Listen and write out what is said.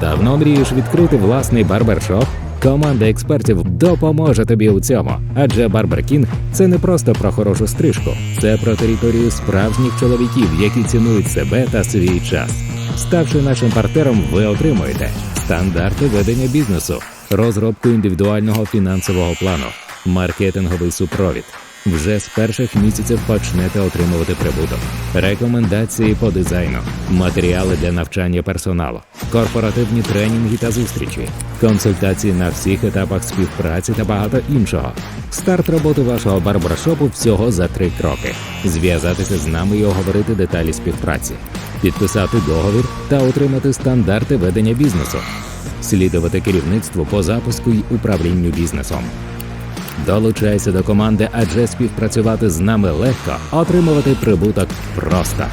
Давно мрієш відкрити власний барбершоп? Команда експертів допоможе тобі у цьому, адже Барбер Кінг – це не просто про хорошу стрижку, це про територію справжніх чоловіків, які цінують себе та свій час. Ставши нашим партнером, ви отримуєте стандарти ведення бізнесу, розробку індивідуального фінансового плану, маркетинговий супровід. Вже з перших місяців почнете отримувати прибуток, рекомендації по дизайну, матеріали для навчання персоналу, корпоративні тренінги та зустрічі, консультації на всіх етапах співпраці та багато іншого. Старт роботи вашого барбершопу всього за три кроки: зв'язатися з нами і оговорити деталі співпраці, підписати договір та отримати стандарти ведення бізнесу, слідувати керівництву по запуску й управлінню бізнесом. Долучайся до команди, адже співпрацювати з нами легко, отримувати прибуток просто.